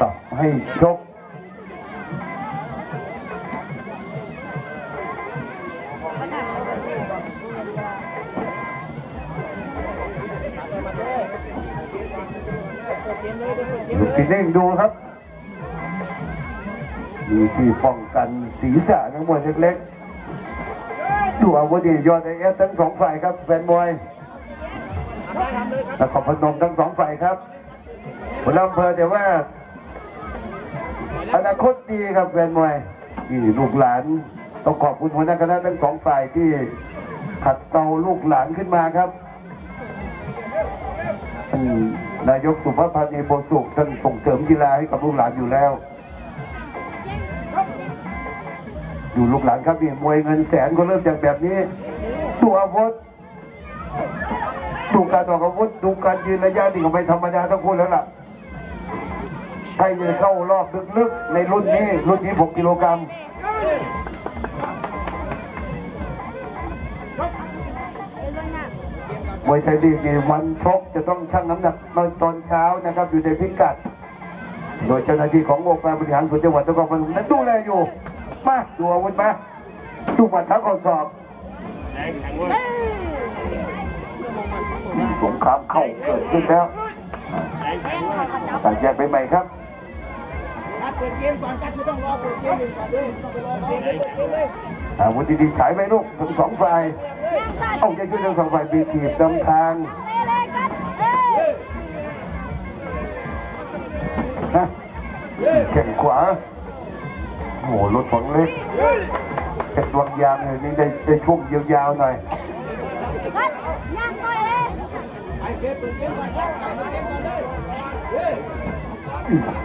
สับให้ชกลูกินเด้งดูครับมีที่ป้องกันศีรษะทั้งหมดเล็กๆดูอาวุธที่ยอดไอเอฟทั้งสองฝ่ายครับแฟนมวยนครพนมทั้งสองฝ่ายครับหัวหน้าอำเภอแต่ว่า อนาคตดีครับแฟนมวยนี่ลูกหลานต้องขอบคุณหัวหน้าคณะทั้งสองฝ่ายที่ขัดเกลาลูกหลานขึ้นมาครับนายกสุภาพพันธ์เอโพสุขท่านส่งเสริมกีฬาให้กับลูกหลานอยู่แล้ว อยู่ลูกหลานครับนี่มวยเงินแสนก็เริ่มจากแบบนี้ดูอาวุธดูการออกอาวุธดูการยืนระยะนี่ก็ไม่ธรรมดาทั้งคู่แล้วล่ะ ใครจะเข้ารอบลึกๆในรุ่นนี้ รุ่นนี้6กิโลกรัมมวยไทยลีกนี่วันชกจะต้องชั่งน้ำหนักตอนตอนเช้านะครับ อยู่ในพิกัด โดยเจ้าหน้าที่ขององค์การบริหารส่วนจังหวัดนครพนมนั้นดูแลอยู่มาดูอาวุธมาดูบัตรทักข้อสอบมีสงครามเข้าเกิดขึ้นแล้วตัดแยกไปใหม่ครับ เปิดเกมก่อนกันไม่ต้องรอเปิดเกมหนึ่งก่อนเลยต้องไปรอเปิดเกมเลยอาวุธดีๆฉายไปลูกทั้งสองฝ่ายเอาใจช่วยทั้งสองฝ่ายบีทีบนำทางแข่งขวาโอ้โหรถฝังเล็กเป็นดวงยางเลยนี่ได้ได้ช่วงยาวๆหน่อยไปเก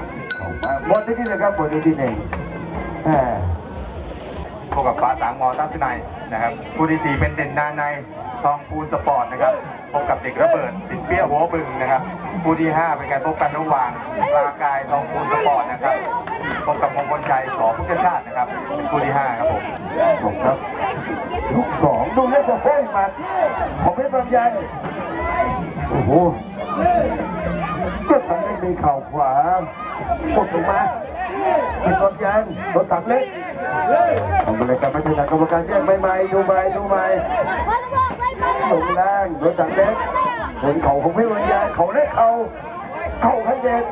ม เปิดเกมก่อนครับเปิดเกมก่อนเลยเอามาหมดที่นี่นะครับหมดที่นี่แหมพบกับฟ้าสามมอตั้งสินัยนะครับคู่ที่สี่เป็นเด่นนาในทองปูนสปอร์ตนะครับพบกับเด็กระเบิดสินเปี้ยหัวบึงนะครับคู่ที่ห้าเป็นการพบกันระหว่างปลากายทองปูนสปอร์ตนะครับพบกับมงคลชัยสอพุทธชาตินะครับเป็นคู่ที่ห้าครับผมผมครับลูกสองดูเล็กกว่าโป้ยหมัดของเพชรบางยันโอ้โห ก็ทำได้มีเข่าขวากดลงมาเพชรบางยันรถถังเล็กทำอะไรกันไม่ใช่นะกรรมการแยกใบไม้ดูใบดูใบลงล่างรถถังเล็กบนเข่าของพชรบางยันเข่าเล็กเข่าเข่าให้เด็ด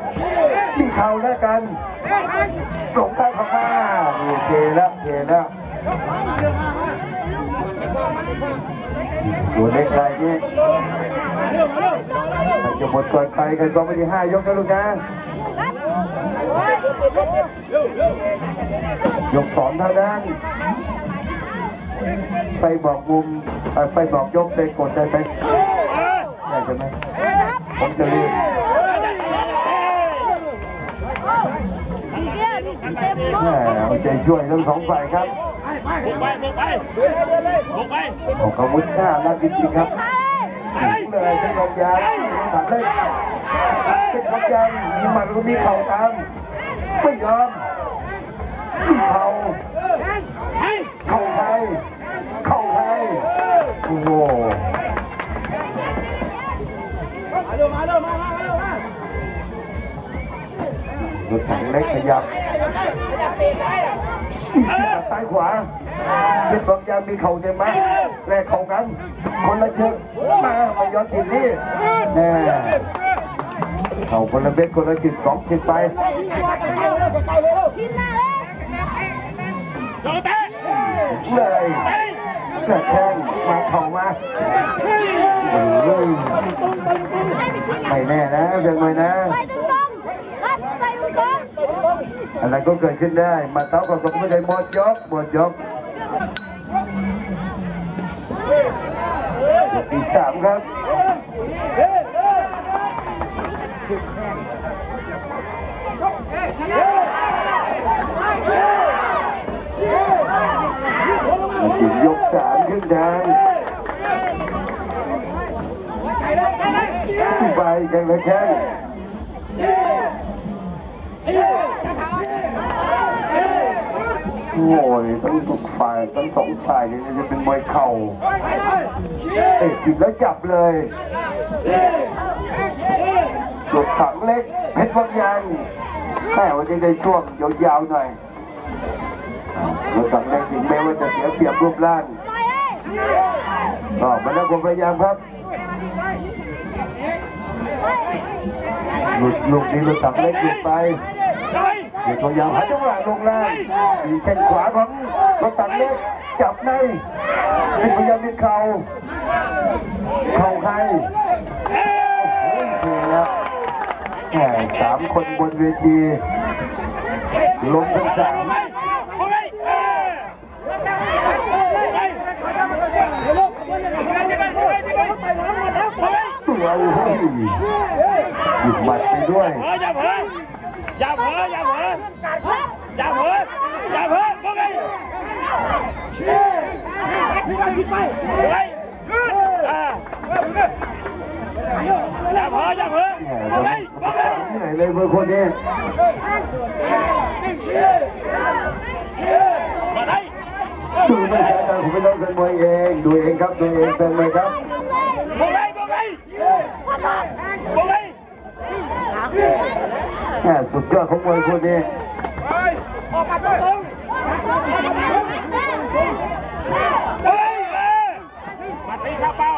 มีเข่าแลกกันส่งใต้พม่าโอเคแล้วโอเคแล้วตัวเล็กรายนี้มัน จะหมดก่อนใครกันสองไปที่ห้ายกนะลูกนะยกสองเท่านั้นไฟบอกมุมเอ่อไฟบอกยกได้กดได้ไหมได้ใช่ไหมผมจะรีบแหมเอาใจช่วยทั้งสองฝ่ายครับบุกไปบุกไปบุกไปออกอาวุธหน้านักจริงๆครับถึงเลยเป็นกองยา งไม่ถัดเลยเป็นกองยางมีหมัดก็มีเข่าตาม ไม่ยอมมีเข่าเข่าใครเข่าใครโอ้โหมาเร็วมาเร็วมามาเร็วมารถถังเล็กขยับซ้ายขวาเป็นกองยางมีเข่าเต็มไหม แลกเข่ากัน คนละเชือกมาไม่ยอมติดนี่แน่เข่าคนละเม็ดคนละจิตสองจิตไปโดนเตะเลยกระแทงมาเข่ามาโอ้ยไม่แน่นะเพียงไม่นะอะไรก็เกิดขึ้นได้ มาเท้ากับสมไม่ได้หมดยกหมดยก สามครับถึงยกสามขึ้นทางไปแข่งละแข้ง โอ้ยทั้งทุกฝ่ายทั้งสองฝ่ายนี่จะเป็นมวยเข่าเตะกินแล้วจับเลยหลบถังเล็กเพชรวังยางแม่วันนี้ได้ช่วงยาวๆหน่อยอ่ารถถังเล็กถึงแม้ว่าจะเสียเปรียบรูปร่างก็มาแล้วผมพยายามครับหลุดลูกนี้รถถังเล็กหลุดไป เดี๋ยวตัวยาวหาจังหวะลงล่างมีแข้งขวาของรถถังเล็กจับในเป็นพยายามมีเข่าเข่าใครโอ้โหเทแล้วแหมสามคนบนเวทีล้มทั้งสามตัวโอ้โหยิบหมัดไปด้วย อย่าเผลออย่าเผลออย่าเผลออย่าเผลออย่าเผลอพวกไอ้พวกไอ้อ่าอย่าเผลออย่าเผลอพวกไอ้พวกไอ้เหนื่อยเลยเมื่อคนนี้มาได้ดูไม่ใช่ตาผมไม่ต้องเป็นมวยเอง ดูเองครับ ดูเองแฟนมวยครับ พวกไอ้พวกไอ้พวกไอ้ แหมสุดยอดของมวยคนนี้พวกไอ้เออมาตีข้าเป้า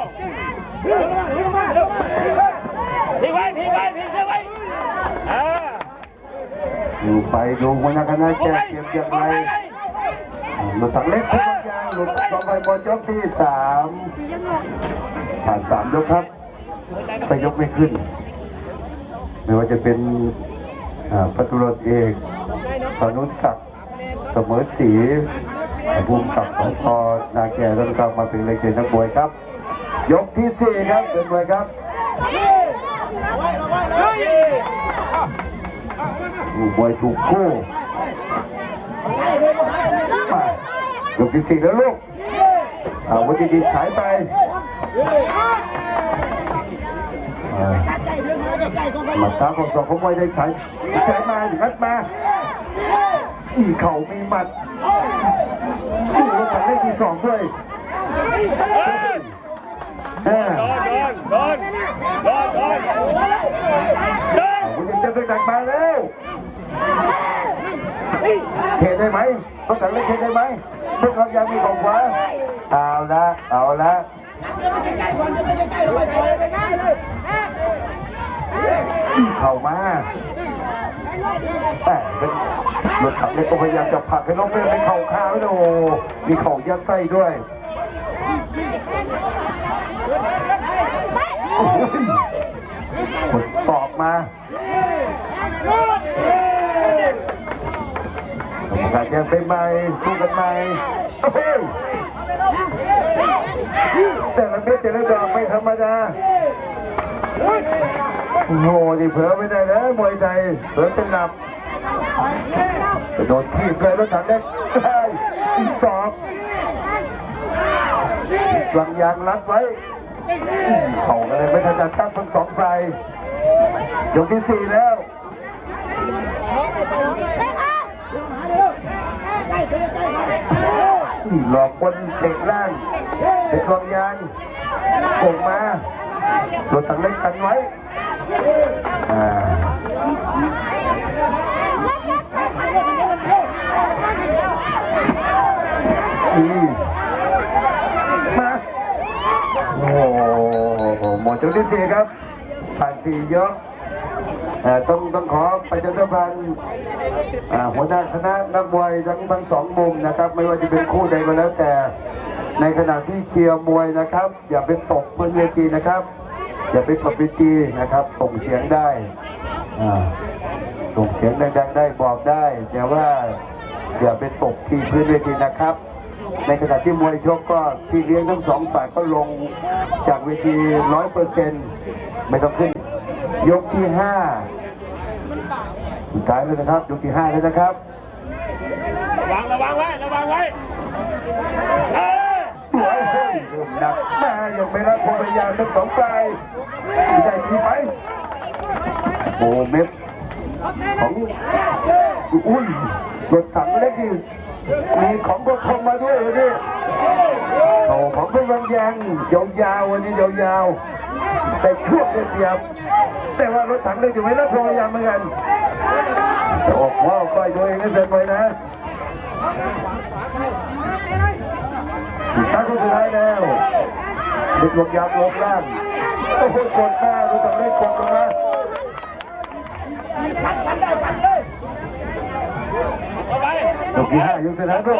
ทิ้งไว้ทิ้งไว้ทิ้งไว้ดูไปดูหัวหน้าคณะแจกเกมอย่างไรหลุดตักเล็กทุกอย่างหลุดสองใบบอลยกที่สามผ่านสามยกครับใส่ยกไม่ขึ้น ไม่ว่าจะเป็น พัตุรสเอกพนุศักดิ์เสมอศรีภูมิกับสพนาแก่ต้นกลางมาเป็นเลยเกณฑ์นักมวยครับ ยกที่สี่ครับเป็นมวยครับอู้มวยถูกคู่ยกที่สี่แล้วลูกอาวุธดีๆฉายไป หมัดเท้าของสองของมวยได้ใช้ใช้มาถึงนัดมามีเข่ามีหมัดนี่รถถังเลขที่สองด้วยแม่โดนโดนโดนโดนโดนโดนคุณยังจะไปดักมาแล้วเทได้ไหมรถถังเล็กเทได้ไหมเพื่อนเขายังมีของขวาเอาละเอาละ เข่ามาแต่เป็นรถถังเล็กก็พยายามจะผลักให้น้องเล่นในเข่าขาว้นะโอ้มีเข่ายัดไส้ด้วยโอ้โหกดสอบมากรรมการยังเป็นใหม่สู้กันใหม่แต่ละเม็ดแต่ละดอกไม่ธรรมดา โอ้โหนี่เผลอไม่ได้แล้วมวยไทยเผลอเป็นหนับไปโดนทีบเลยรถถังเล็กได้อีกสองกลางยางรัดไว้ เข่ากันเลยไม่ทันจะตั้งทั้งสองฝ่ายยกที่สี่แล้วหลอกคนเตะล่างเป็นกลางยางโป่งมา รถถังเล็กกันไว้ อืมมาโอ้โหหมดยกที่สี่ครับผ่านสี่ยกเอ่ต้องต้องขอประชาสัมพันธ์หัวหน้าคณะนักมวยทั้งทั้งสองมุมนะครับ ไม่ว่าจะเป็นคู่ใดก็แล้วแต่ในขณะที่เชียร์มวยนะครับ อย่าไปตกพื้นเวทีนะครับ อย่าไปตบเวทีนะครับ ส่งเสียงได้ส่งเสียงดังๆได้บอกได้ แต่ว่าอย่าไปตกที่พื้นเวทีนะครับ ในขณะที่มวยชกก็พี่เลี้ยงทั้งสองฝ่ายก็ลงจากเวทีร้อยเปอร์เซ็นต์ไม่ต้องขึ้น ยกที่ห้าสุดท้ายแล้วนะครับ ยกที่ห้าแล้วนะครับ ระวังระวังไว้ ระวังไว้ อ้ยเริ่มหนักมายังไม่รับความพยายามทั้งสองฝ่ายได้ดีไปโอ้เม็ดของอุ้ยรถถังเล็กนี่มีของก็คมมาด้วยวันนี้โอ้ของเป็นวันยางยาวๆวันนี้ยาวๆแต่ช่วงเดียวแต่ว่ารถถังเล็กจะไม่รับความพยายามเหมือนกันออกหัวออกก้อยตัวเองให้แฟนมวยนะ ด็กหลบยางลบล่างโอ้โหกดหน้าดูต้องเล่นกดลงนะเข้าไปยกที่ห้ายกสุดท้ายลูก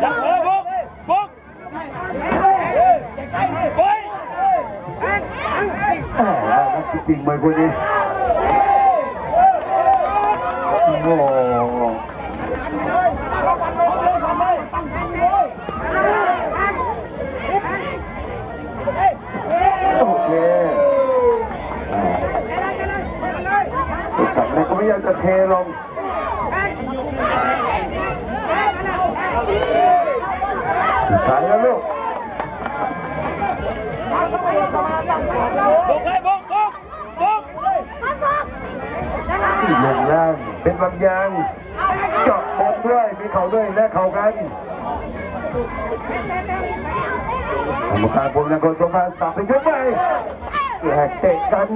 อย่าเผลอบุกบุกไปอ่าครับจริงๆมวยคู่นี้ บุกเลยบุกบุกบุกลงล่างเป็นบางยางเจาะบอลด้วยมีเข่าด้วยและเข่ากันกรรมการผมนครสมพันธ์สับไปยกไปแหลกเตะกัน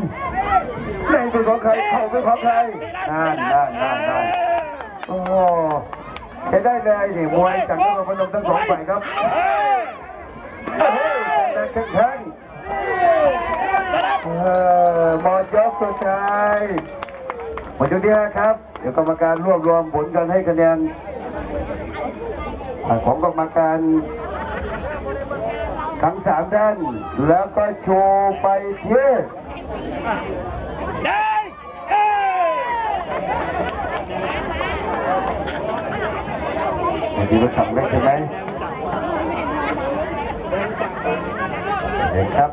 ในเป็นของใครเข่าเป็นของใครนั่นนั่นนั่นนั่นโอ้ใช้ได้เลยนี่มวยจากนครพนมทั้งสองฝ่ายครับแรงแข็งแข็งเออ หมดยกสุดท้ายหมดยกที่ห้าครับ เดี๋ยวกรรมการรวบรวมผลการให้คะแนนของกรรมการทั้งสามท่านแล้วก็โชว์ไปที่ได้เอ้ยไอ้ที่รถถังเล็กใช่ไหมเห็นครับ